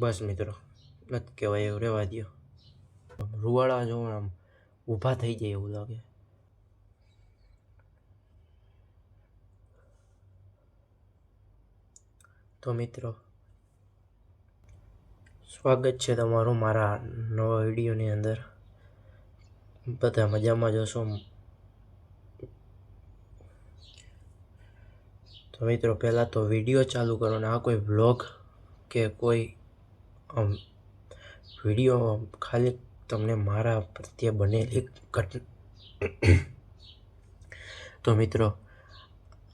બસ મિત્રો નથી કહેવાય એવું રહેવા દો રૂવાડા જો આમ ઊભા થઈ જાય એવું લાગે. તો મિત્રો, સ્વાગત છે તમારું મારા નવા વિડીયોની અંદર. બધા મજામાં જોશો તો મિત્રો, પહેલાં તો વીડિયો ચાલુ કરો ને આ કોઈ વ્લોગ કે કોઈ આમ વીડિયો ખાલી તમને મારા પ્રત્યે બનેલી ઘટના તો મિત્રો,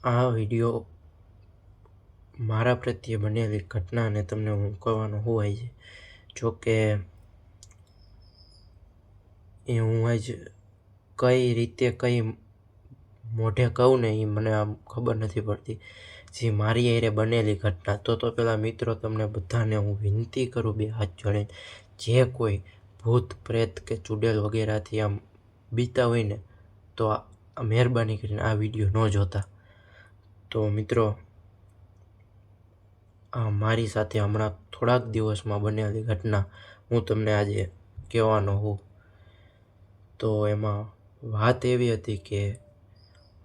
આ વીડિયો મારા પ્રત્યે બનેલી ઘટનાને તમને હું કહેવાનું હોય છે. જો કે એ હું આજ કઈ રીતે કઈ મોઢે કહું ને એ મને આમ ખબર નથી પડતી. જે મારી હારે બનેલી ઘટના, તો તો પહેલાં મિત્રો તમને બધાને હું વિનંતી કરું બે હાથ જોડીને, જે કોઈ ભૂત, પ્રેત કે ચુડેલ વગેરેથી આમ બીતા હોય ને, તો મહેરબાની કરીને આ વીડિયો ન જોતા. તો મિત્રો, આ મારી સાથે હમણાં થોડાક દિવસમાં બનેલી ઘટના હું તમને આજે કહેવાનો હું તો એમાં વાત એવી હતી કે,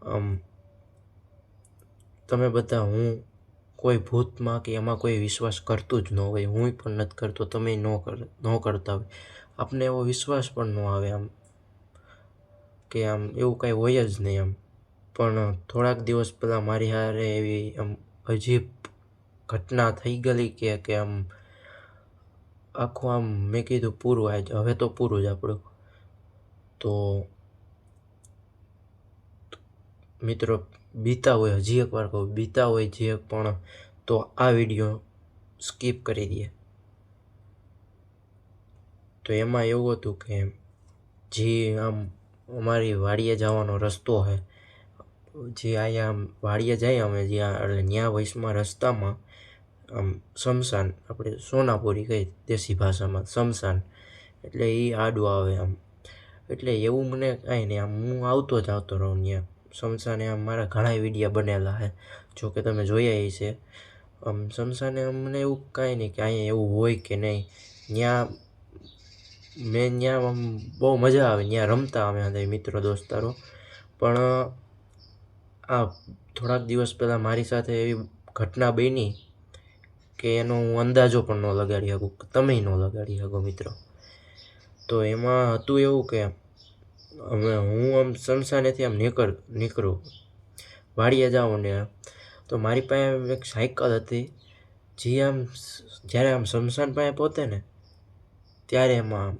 આમ તમે બધા હું કોઈ ભૂતમાં કે એમાં કોઈ વિશ્વાસ કરતું જ ન હોય હું પણ નથી કરતો, તમે ન કર, ન કરતા હોય. આપને એવો વિશ્વાસ પણ ન આવે આમ, કે આમ એવું કાંઈ હોય જ નહીં આમ. પણ થોડાક દિવસ પહેલાં મારી હારે એવી આમ અજીબ ઘટના થઈ ગયેલી કે કે આમ આખું આમ મેં કીધું પૂરું આજ, હવે તો પૂરું જ આપણું. તો મિત્રો બીતા હોય, હજી એકવાર કહું, બીતા હોય જે પણ, તો આ વીડિયો સ્કીપ કરી દે તો એમાં એવું હતું કે જે આમ અમારી વાડીએ જવાનો રસ્તો છે જે અહીંયા આમ વાડીએ જઈએ અમે જ્યાં એટલે ત્યાં વયસમાં રસ્તામાં, આમ શમશાન, આપણે સોનાપુરી કહી દેશી ભાષામાં, શમશાન, એટલે એ આડું આવે આમ. એટલે એવું મને કાંઈ નહીં, આમ હું આવતો જ આવતો રહું ત્યાં શમશાને આમ મારા ઘણા વિડીયા બનેલા છે જો કે તમે જોયા છે આમ શમશાને મને એવું કાંઈ નહીં કે અહીંયા એવું હોય કે નહીં. ત્યાં મેં ત્યાં આમ બહુ મજા આવે ત્યાં રમતા અમે હતા મિત્રો દોસ્તારો. પણ, આ થોડાક દિવસ પહેલાં મારી સાથે એવી ઘટના બની કે એનો હું અંદાજો પણ ન લગાડી શકું તમે ન લગાડી શકો મિત્રો. તો એમાં હતું એવું કે હવે હું આમ શમશાનેથી આમ નીકળ, નીકળું. વાડીએ જાઉં ને તો મારી પાસે એક સાયકલ હતી. જે આમ જ્યારે આમ શમશાન પાસે પહોંચે ને, ત્યારે એમાં આમ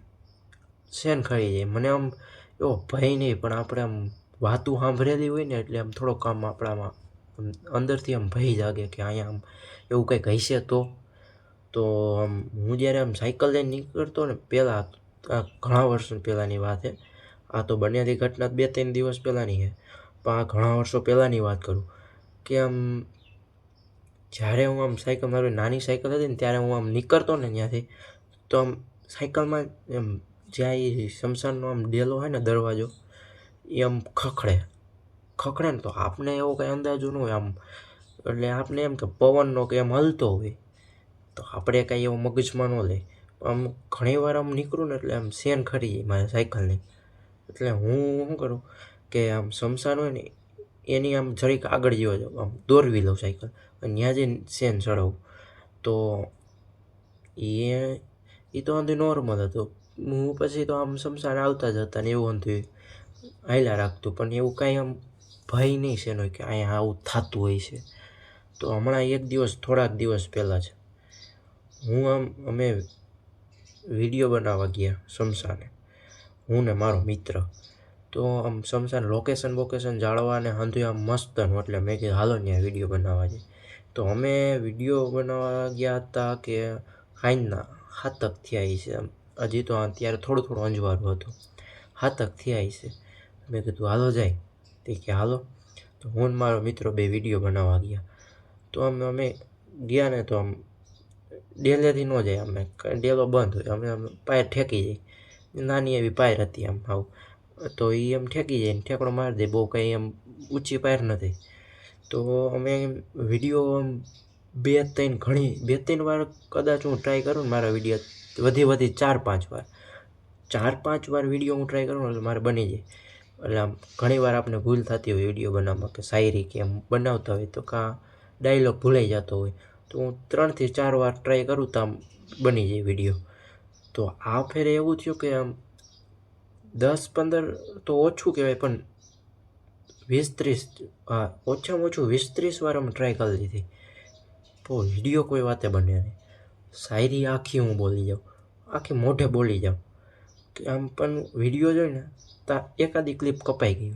શેન ખરી જાય. મને આમ એવો ભય નહીં, પણ આપણે આમ વાતું સાંભળેલી હોય ને, એટલે આમ થોડોક આમ આપણામાં અંદરથી આમ ભય જાગે કે અહીંયા આમ એવું કંઈક હશે તો. તો આમ હું જ્યારે આમ સાયકલ લઈને નીકળતો ને, પહેલાં ઘણા વર્ષ પહેલાંની વાત છે. આ તો બનેલી ઘટના બે ત્રણ દિવસ પહેલાંની છે. પણ આ ઘણા વર્ષો પહેલાંની વાત કરું કે આમ જ્યારે હું આમ સાયકલ, મારી નાની સાયકલ હતી ને ત્યારે હું આમ નીકળતો ને ત્યાંથી, તો આમ સાયકલમાં એમ જ્યાં એ શમશાનનો આમ ડેલો હોય ને દરવાજો, એ આમ ખખડે. ખખડે ને તો આપને એવો કંઈ અંદાજો ન હોય આમ. એટલે આપને એમ કે પવનનો કે એમ હલતો હોય. તો આપણે કાંઈ એવો મગજમાં ન લે આમ ઘણી વાર આમ નીકળું ને એટલે આમ સેન ખરી જાય મારા સાયકલની. એટલે હું શું કરું કે આમ શમશાન હોય ને, એની આમ જરીક આગળ જેવો જાઉં આમ દોરવી લઉં સાયકલ અને ત્યાં જઈને સેન ચડાવું તો એ એ તો વાંધો નોર્મલ હતું. હું પછી તો આમ શમશાન આવતા જ હતા ને એવું હતું હાલ્યા રાખતું, પણ એવું કાંઈ આમ ભય નહીં છે એનો કે અહીંયા આવું થતું હોય છે. તો હમણાં એક દિવસ, થોડાક દિવસ પહેલાં છે હું આમ, અમે વીડિયો બનાવવા ગયા શમશાને. હું ને મારો મિત્ર. તો આમ સમસાન લોકેશન વોકેશન જાળવાને હંધું આમ મસ્તનું. એટલે મેં કીધું, હાલો ત્યાં વીડિયો બનાવવા જઈએ. તો અમે વીડિયો બનાવવા ગયા હતા કે હાઈના હાતક થયા છે હજી તો અત્યારે થોડું થોડું અંજવાળું હતું. હાતક થયા છે મેં કીધું, હાલો જાય. તે કે, હાલો. તો હું ને મારો મિત્રો બે વીડિયો બનાવવા ગયા. તો અમે અમે ગયા ને તો આમ ડેલેથી ન જાય. અમે ડેલો બંધ હોય. અમે અમે પાયર ઠેકી જાય નાની એવી પાયર હતી આમ આવું તો એ એમ ઠેકી જાય ઠેકડો મારી દે, બહુ કંઈ એમ ઊંચી પાયર નથી. તો અમે વીડિયો આમ બે ત્રણ ઘણી, બે ત્રણ વાર કદાચ હું ટ્રાય કરું ને મારા વીડિયો, વધી વધી ચાર પાંચ વાર. ચાર પાંચ વાર વીડિયો હું ટ્રાય કરું એટલે મારે બની જાય. એટલે આમ ઘણી વાર આપણે ભૂલ થતી હોય વીડિયો બનાવવામાં કે શાયરી કે એમ બનાવતા હોય તો કાં ડાયલોગ ભૂલાઈ જતો હોય. તો હું ત્રણથી ચાર વાર ટ્રાય કરું તો આમ બની જાય વીડિયો. તો આ ફેરે એવું થયું કે આમ દસ, પંદર તો ઓછું કહેવાય, પણ વીસ, ત્રીસ ઓછામાં ઓછું વીસ, ત્રીસ વાર અમે ટ્રાય કરી લીધી. તો વીડિયો કોઈ વાતે બને નહીં. શાયરી આખી હું બોલી જાઉં. આખી મોઢે બોલી જાઉં. કે આમ પણ વીડિયો જોઈને તા એકાદી ક્લિપ કપાઈ ગઈ.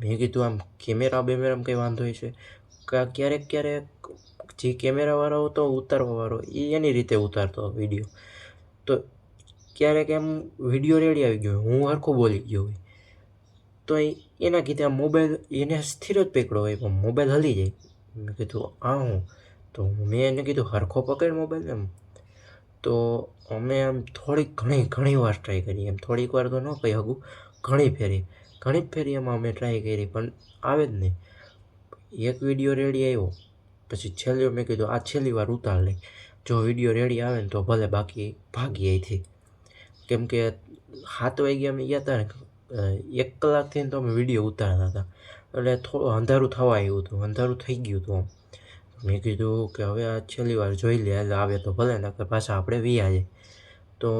મેં કીધું આમ કેમેરા બેમેરામાં કંઈ વાંધો છે કા ક્યારેક ક્યારેક જે કેમેરાવાળો હતો ઉતારવાવાળો એ એની રીતે ઉતારતો વીડિયો. તો ક્યારેક એમ વીડિયો રેડી આવી ગયો હું હરખો બોલી ગયો હોય. તો એના કીધે આ મોબાઈલ એને સ્થિર જ પકડો હોય, પણ મોબાઈલ હલી જાય. મેં કીધું, આ હું? તો મેં એને કીધું, હરખો પકડ મોબાઈલ એમ. તો અમે આમ થોડીક ઘણી ઘણી વાર ટ્રાય કરી. એમ થોડીક વાર તો ન કહી શકું, ઘણી ફેરી. ઘણી ફેરી એમાં અમે ટ્રાય કરી, પણ આવે જ નહીં. એક વીડિયો રેડી આવ્યો. પછી છેલ્લો મેં કીધું, આ છેલ્લી વાર ઉતાર લઈ જો વીડિયો રેડી આવે ને તો ભલે બાકી, ભાગી અહીંથી કેમ કે સાત વાગે અમે ગયા હતા ને એક કલાકથી તો અમે વીડિયો ઉતારતા હતા. એટલે થોડું અંધારું થવા આવ્યું હતું, અંધારું થઈ ગયું હતું મેં કીધું કે હવે આ છેલ્લી વાર જોઈ લે એટલે આવે તો ભલે, નકર પાછા આપણે વિયા જાય તો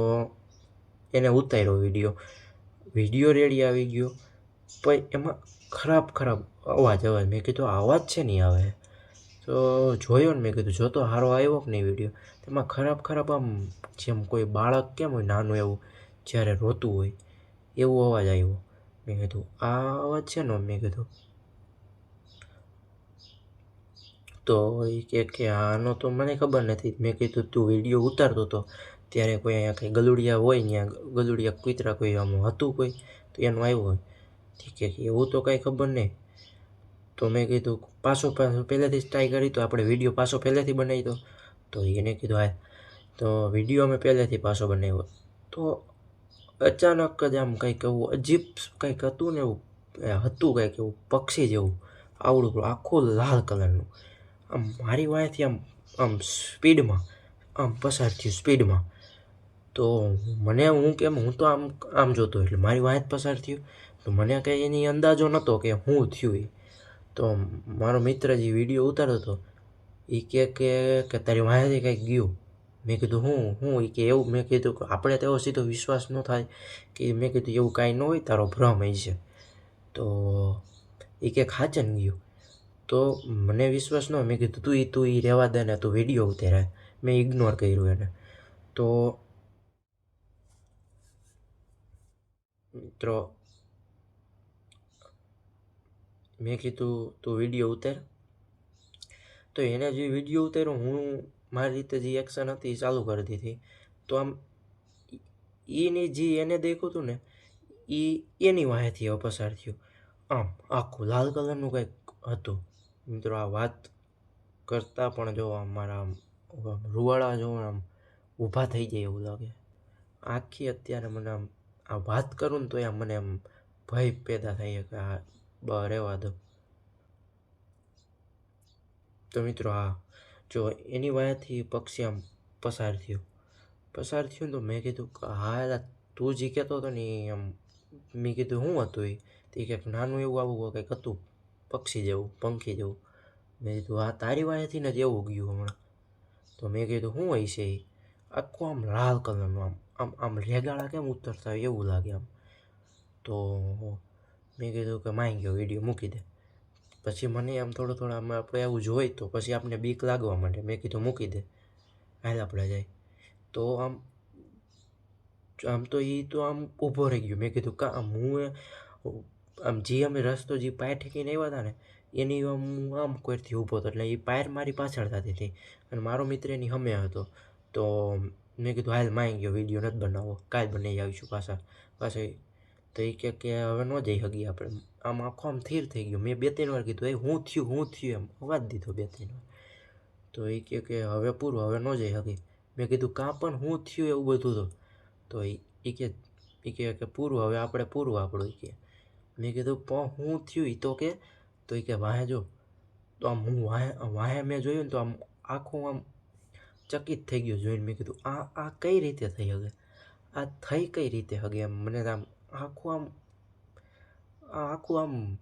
એને ઉતાર્યો વીડિયો. વીડિયો રેડી આવી ગયો, પણ એમાં ખરાબ ખરાબ અવાજ અવાજ. મેં કીધું અવાજ છે નહીં આવે? તો જોયો ને મેં કીધું જોતો સારો આવ્યો કે નહીં વીડિયો? તેમાં ખરાબ ખરાબ આમ જેમ કોઈ બાળક કેમ હોય નાનું એવું, જ્યારે રોતું હોય, એવો અવાજ આવ્યો. મેં કીધું, આ અવાજ છે ને? મેં કીધું, તો એ કે કે આનો તો મને ખબર નથી. મેં કીધું, તું વીડિયો ઉતારતો હતો ત્યારે કોઈ અહીંયા કંઈ ગલુડિયા હોય ત્યાં ગલુડિયા કૂતરા કોઈ આમ હતું કોઈ, તો એનું આવ્યું હોય. ઠીક કે એવું તો કાંઈ ખબર નહીં. તો મેં કીધું, પાછો પાછો પહેલેથી જ ટ્રાય કરી તો આપણે વીડિયો પાછો પહેલેથી બનાવી દો. તો એને કીધું હા તો વીડિયો અમે પહેલેથી પાછો બનાવ્યો. તો અચાનક જ આમ કંઈક એવું અજીબ કંઈક હતું ને એવું હતું કંઈક એવું, પક્ષી જેવું, આવડું આખું લાલ કલરનું. આમ મારી વાંયથી આમ આમ સ્પીડમાં, આમ પસાર થયું સ્પીડમાં. તો મને હું કેમ, હું તો આમ આમ જોતો એટલે મારી વાંય પસાર થયું. તો મને કંઈ એની અંદાજો નહોતો કે હું થયું એ. તો મારો મિત્ર જે વીડિયો ઉતારતો હતો એ કહે કે કે તારી વાંયથી કંઈક ગયું. મેં કીધું, હું હું? એ કે, એવું. મેં કીધું કે, આપણે તો એવો સીધો વિશ્વાસ ન થાય કે મેં કીધું, એવું કાંઈ ન હોય, તારો ભ્રમ હશે તો એ કે ખાચન ગયું. તો મને વિશ્વાસ ન મેં કીધું, તું એ તું એ રહેવા દે ને તું વીડિયો ઉતારે મેં ઇગ્નોર કર્યું એને. તો મિત્રો મેં કીધું, તું વીડિયો ઉતાર. તો એને જે વીડિયો ઉતાર્યો, હું મારી રીતે જે એક્શન હતી એ ચાલુ કરી દીધી. તો આમ એની જે એને દેખ્યું હતું ને એ એની વાંહેથી હવે પસાર થયું. આમ, આખું લાલ કલરનું કંઈક હતું. મિત્રો, આ વાત કરતાં પણ જો આમ મારા આમ રૂવાળા જો આમ ઊભા થઈ જાય એવું લાગે. આખી અત્યારે મને આમ, આ વાત કરું ને તો આમ મને આમ ભય પેદા થાય કે આ બ, રહેવા દો. તો મિત્રો હા, જો એની વાયાથી પક્ષી આમ પસાર થયું. પસાર થયું તો મેં કીધું કે, હા એલા તું જે કહેતો હતો ને આમ મેં કીધું શું હતું એ? તે કંઈક નાનું એવું આવું કંઈક હતું, પક્ષી જેવું, પંખી જેવું. મેં કીધું આ તારી વાયાથી ને જ એવું ગયું હમણાં. તો મેં કીધું શું હોય છે એ આખું આમ લાલ કલરનું, આમ આમ આમ રેગાળા કેમ ઉતરતા હોય એવું લાગે આમ. તો મેં કીધું કે માંગ્યો ગયો, વીડિયો મૂકી દે. પછી મને આમ થોડું થોડું આમ આપણે આવું જોઈ તો પછી આપણે બીક લાગવા માંડે. મેં કીધું, મૂકી દે. હાલ આપણે જાય. તો આમ આમ તો એ તો આમ ઊભો રહી ગયો. મેં કીધું, કા, હું આમ જે અમે રસ્તો જે પાય ઠેકીને આવ્યા હતા ને, એની હું આમ કોઈથી ઊભો હતો. એટલે એ પાયર મારી પાછળ થતી હતી. અને મારો મિત્ર એની હમે હતો. તો મેં કીધું, હાલ માઈ ગયો, વીડિયો નથી બનાવવો. કાલ બનાવી આવીશું પાછા. પાછા તો એ કહે કે હવે ન જઈ શકીએ આપણે. આમ આખો આમ થીર થઈ ગયો. મેં બે ત્રણ વાર કીધું, એ હું થયું હું થયું એમ. અવાજ દીધો બે ત્રણ વાર. તો એ કહે કે હવે પૂરું, હવે ન જઈ શકી મેં કીધું, કાં પણ હું થયું એવું બધું તો? તો એ કે એ કહે કે પૂરું, હવે આપણે પૂરું આપણું એ કે. મેં કીધું, પણ હું થયું એ તો કે? તો એ કે, વાહે જો. તો આમ હું વાહે વાહે મેં જોયું ને તો આમ આખું આમ ચકિત થઈ ગયું જોઈને. મેં કીધું, આ આ કઈ રીતે થઈ હગે? આ થઈ કઈ રીતે હગે? એમ. મને આમ આખું આમ આખું આમ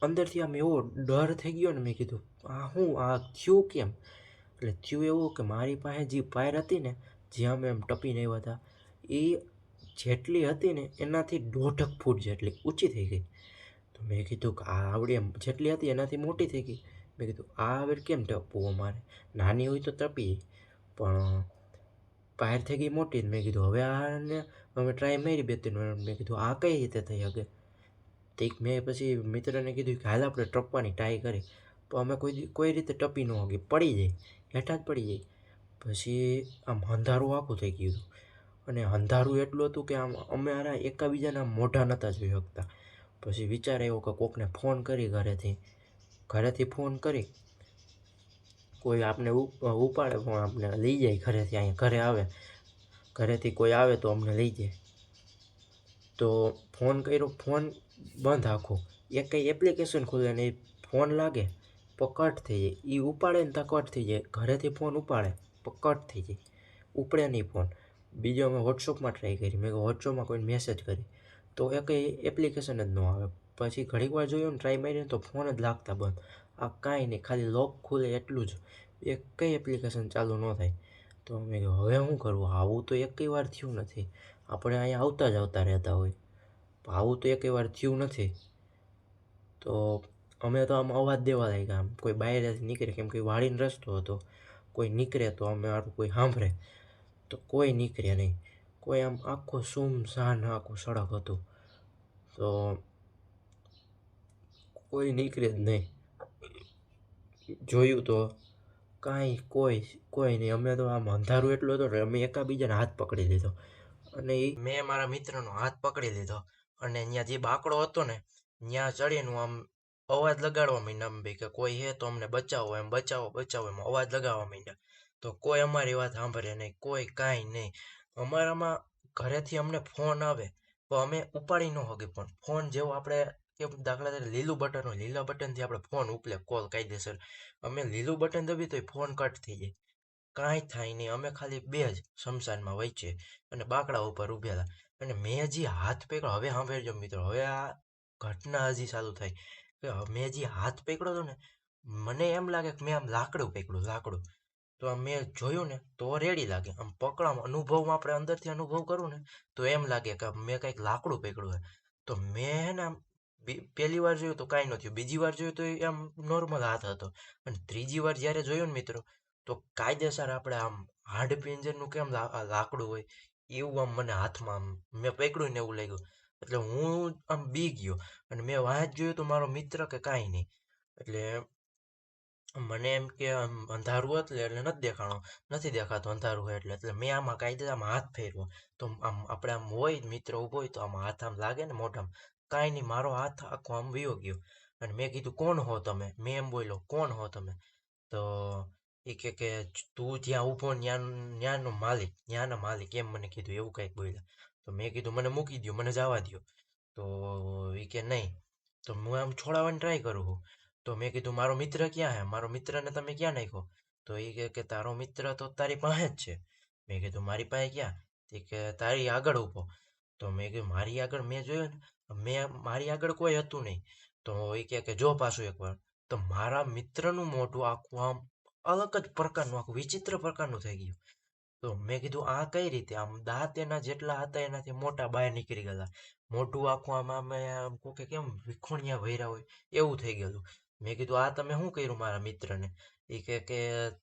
અંદરથી આમ એવો ડર થઈ ગયો ને મેં કીધું, આ હું, આ થયું કેમ? એટલે થયું એવું કે મારી પાસે જે પાયર હતી ને જ્યાં અમે એમ ટપીને આવ્યા હતા, એ જેટલી હતી ને, એનાથી દોઢક ફૂટ જેટલી ઊંચી થઈ ગઈ. તો મેં કીધું કે આ આવડી એમ જેટલી હતી એનાથી મોટી થઈ ગઈ. મેં કીધું, આ હવે કેમ ટપવું અમારે? નાની હોય તો ટપી પણ પાયર થઈ ગઈ મોટી મેં કીધું, હવે આને અમે ટ્રાય મારી બે ત્રણ વાર. મેં કીધું, આ કઈ રીતે થઈ શકે? તે મેં પછી મિત્રને કીધું કે, હાલ આપણે ટપવાની ટ્રાય કરી. પણ અમે કોઈ કોઈ રીતે ટપી ન હોગી, પડી જાય, હેઠા જ પડી જાય. પછી આમ અંધારું આખું થઈ ગયું હતું. અને અંધારું એટલું હતું કે આમ અમે આના એકાબીજાના મોઢા નહોતા જોઈ શકતા. પછી વિચાર એવો કે કોકને ફોન કરી ઘરેથી. ઘરેથી ફોન કરી કોઈ આપને ઉપ- ઉપાડે પણ આપણે લઈ જાય ઘરેથી, અહીંયા ઘરે આવે. ઘરેથી કોઈ આવે તો અમને લઈ જાય. તો ફોન કર્યો, ફોન બંધ આખો. એક કંઈ એપ્લિકેશન ખોલે ને ફોન લાગે પકટ થઈ જાય. એ ઉપાડે ને તકટ થઈ જાય. ઘરેથી ફોન ઉપાડે પકટ થઈ જાય. ઉપડે નહીં ફોન. બીજો અમે વોટ્સઅપમાં ટ્રાય કરી. મેં વોટ્સઅપમાં કોઈ મેસેજ કરી. તો એ કંઈ એપ્લિકેશન જ ન આવે. પછી ઘણીક વાર જોયું ને ટ્રાય મારીને તો ફોન જ લાગતા બંધ. આ કાંઈ નહીં, ખાલી લોક ખુલે એટલું જ. એક કંઈ એપ્લિકેશન ચાલુ ન થાય. તો અમે હવે શું કરવું આવું તો એકેય વાર થયું નથી. આપણે અહીંયા આવતા જ આવતા રહેતા હોય. આવું તો એકેય વાર થયું નથી. તો અમે તો આમ અવાજ દેવા લાગ્યા, આમ કોઈ બહારેથી નીકળે, કેમ કે વાળીને રસ્તો હતો. કોઈ નીકળે તો અમે આરું કોઈ સાંભળે. તો કોઈ નીકળે નહીં. કોઈ આમ આખો સુમસાન આખું સડક હતું. તો કોઈ નીકળે જ નહીં. જોયું તો કાંઈ કોઈ કોઈ નહીં અમે તો આમ અંધારું એટલું હતું ને અમે એકાબીજાને હાથ પકડી લીધો. અને એ મેં મારા મિત્રનો હાથ પકડી લીધો. અને ત્યાં જે બાકડો હતો ને ત્યાં ચડીને આમ અવાજ લગાડવા માંડ્યા આમ બી કે કોઈ હે તો અમને બચાવો એમ, બચાવો બચાવો એમ અવાજ લગાવવા માંડ્યા. તો કોઈ અમારી વાત સાંભળે નહીં, કોઈ કાંઈ નહીં. અમારામાં ઘરેથી અમને ફોન આવે તો અમે ઉપાડી ન હોગી પણ ફોન જેવો આપણે કે દાખલા તરીકે લીલું બટન હોય, લીલા બટનથી આપણે ફોન ઉપલે કોલ કાયદેસર અમે લીલું બટન દબી તો ફોન કટ થઈ જાય. કાંઈ થાય નહીં. અમે ખાલી બે જ શમશાનમાં વચ્ચે અને બાકડા ઉપર ઊભેલા. અને મેં હજી હાથ પકડ્યો, હવે સાંભળજો મિત્રો, હવે આ ઘટના હજી ચાલુ થાય કે મેં હજી હાથ પકડ્યો હતો ને, મને એમ લાગે કે મેં આમ લાકડું પકડ્યું, લાકડું. તો આમ મેં જોયું ને, તો રેડી લાગે. આમ પકડામ, અનુભવમાં આપણે અંદરથી અનુભવ કરું ને, તો એમ લાગે કે મેં કંઈક લાકડું પકડ્યું તો મેં ને આમ પહેલી વાર જોયું તો કાંઈ ન થયું બીજી વાર જોયું તો આમ નોર્મલ હાથ હતો. અને ત્રીજી વાર જ્યારે જોયો ને મિત્રો, તો કાયદેસર આપણે આમ હાડ પિંજરનું કેમ લાકડું હોય, એવું આમ મને હાથમાં આમ, મેં પકડ્યું ને એવું લાગ્યું. એટલે હું આમ બી ગયો. અને મેં વાંચ જોયું તો મારો મિત્ર કે કાંઈ નહીં. એટલે મને એમ કે આમ અંધારું હતું એટલે નથી દેખાણો, નથી દેખાતું અંધારું હોય એટલે. એટલે મેં આમાં કાયદે આમ હાથ ફેરવો તો આમ, આપણે આમ હોય, મિત્ર ઊભો હોય તો આમ હાથ આમ લાગે ને મોઢામાં. કાંઈ નહીં મારો હાથ આખો આમ વયો ગયો. અને મેં કીધું, કોણ હો તમે? મેં એમ બોલ્યો, કોણ હો તમે? તો એ કે કે, તું જ્યાં ઊભો ત્યાં, ત્યાંનો માલિક, ત્યાંના માલિક. એમ મને કીધું, એવું કંઈક બોલ્યા. તો મેં કીધું, મને મૂકી દો મને જવા દો તો એ કે, નહીં. તો હું આમ છોડાવવાની ટ્રાય કરું છું. તો મેં કીધું, મારો મિત્ર ક્યાં હે? મારો મિત્રને તમે ક્યાં નાખ્યો? તો એ કહે કે, તારો મિત્ર તો તારી પાસે જ છે. મેં કીધું, મારી પાસે ક્યાં? તે કે, તારી આગળ ઊભો. તો મેં કીધું, મારી આગળ મેં જોયું ને મેં મારી આગળ કોઈ હતું નહીં. તો એ કહે કે, જો પાછું એકવાર. તો મારા મિત્રનું મોઢું આખું આમ અલગ જ પ્રકારનું, આખું વિચિત્ર પ્રકારનું થઈ ગયું. તો મેં કીધું, આ કઈ રીતે? આમ દાંત એના જેટલા હતા એનાથી મોટા બહાર નીકળી ગયેલા. મોઢું આખું આમ આમ આમ કોકે કેમ વિખોણિયા ભર્યા હોય, એવું થઈ ગયેલું. મેં કીધું, આ તમે શું કર્યું મારા મિત્રને? એ કહે કે,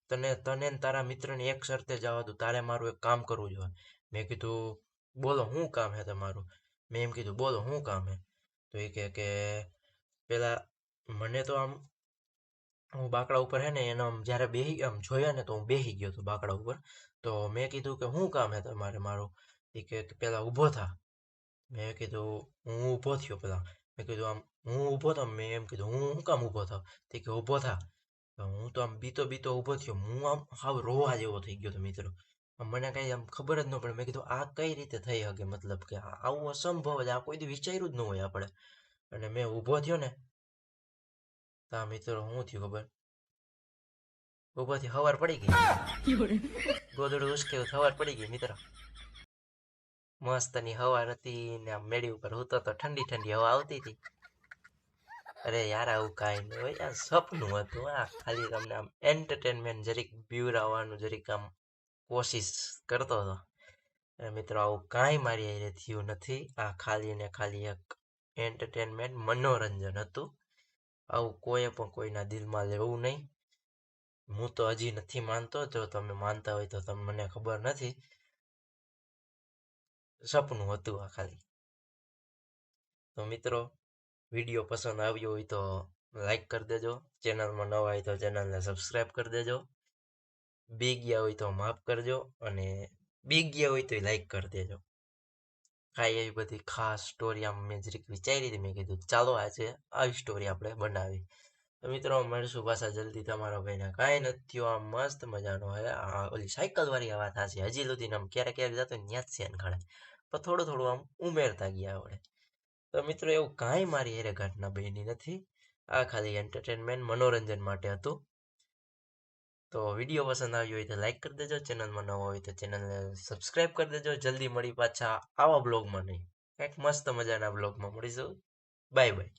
તને તને તારા મિત્રને એક શરતે જવા દઉં તારે મારું એક કામ કરવું જોઈએ. મેં કીધું બોલો શું કામ હે તમારું? મેં એમ કીધું, બોલો શું કામ હે? તો એ કહે કે, પેલા મને તો આમ, હું બાકડા ઉપર હે ને, એનો આમ જ્યારે બેહી, આમ જોયા ને તો હું બેહી ગયો હતો બાકડા ઉપર. તો મેં કીધું કે શું કામ હે તમારે મારું? એ કે પેલા ઊભો થા. મેં કીધું, હું ઊભો થયો પેલા. મેં કીધું, આમ હું ઊભો થયો મેં એમ કીધું, હું શું કામ ઊભો થયો તે કે ઊભો થા. હું તો આમ બીતો બીતો ઊભો થયો. હું આમ હાવ રોવા જેવો થઈ ગયો હતો, મિત્રો. મને કઈ આમ ખબર જ ન પડે. મેં કીધું, આ કઈ રીતે થઈ શકે મતલબ કે આવું અસંભવ જ આ કોઈ દી વિચાર્યું જ ન હોય આપણે. અને મેં ઊભો થયો ને, તા મિત્રો શું થયું ખબર? ઊભોથી હવાર પડી ગઈ. ગોદડું ઉસક્યું, હવાર પડી ગઈ મિત્ર. મસ્તની હવા હતી ને આમ મેળી ઉપર હું તો ઠંડી ઠંડી હવા આવતી હતી. અરે યાર, આવું કાંઈ નહીં હોય. આ સપનું હતું, આ ખાલી તમને આમ એન્ટરટેનમેન્ટ જરીક બીવરાવવાનું જરીક આમ કોશિશ કરતો હતો. મિત્રો, આવું કાંઈ મારી હારે થયું નથી. આ ખાલી ને ખાલી એક એન્ટરટેનમેન્ટ મનોરંજન હતું. આવું કોઈએ પણ કોઈના દિલમાં લેવું નહીં. હું તો હજી નથી માનતો. જો તમે માનતા હોય તો તમને મને ખબર નથી. સપનું હતું આ ખાલી. તો મિત્રો, વીડિયો પસંદ આવ્યો હોય તો લાઈક કરી દેજો. ચેનલમાં નવા હોય તો ચેનલને સબસ્ક્રાઈબ કરી દેજો. બી ગયા હોય તો માફ કરજો અને બી ગયા હોય તો લાઈક કરી દેજો. કાંઈ એવી બધી ખાસ સ્ટોરી આમ મેં જરીક વિચારી હતી, મેં કીધું, ચાલો આજે આવી સ્ટોરી આપણે બનાવી. તો મિત્રો મળશું પાછા જલ્દી તમારા ભાઈને કાંઈ નથી આમ મસ્ત મજાનો હે આ ઓલી સાયકલવાળી વાત હશે હજી સુધી આમ ક્યારેક ક્યારેક જતો ત્યાં જ છે ખડે પણ થોડું થોડું આમ ઉમેરતા ગયા આપણે તો મિત્રો, એવું કાંઈ મારી હેરે ઘટના બની નથી. આ ખાલી એન્ટરટેનમેન્ટ મનોરંજન માટે હતું. તો વીડિયો પસંદ આવ્યો હોય તો લાઈક કરી દેજો, ચેનલમાં નવો હોય તો ચેનલને સબસ્ક્રાઈબ કરી દેજો, જલ્દી મળી પાછા આવા બ્લોગમાં નહીં. કંઈક મસ્ત મજાના બ્લોગમાં મળીશું. Bye bye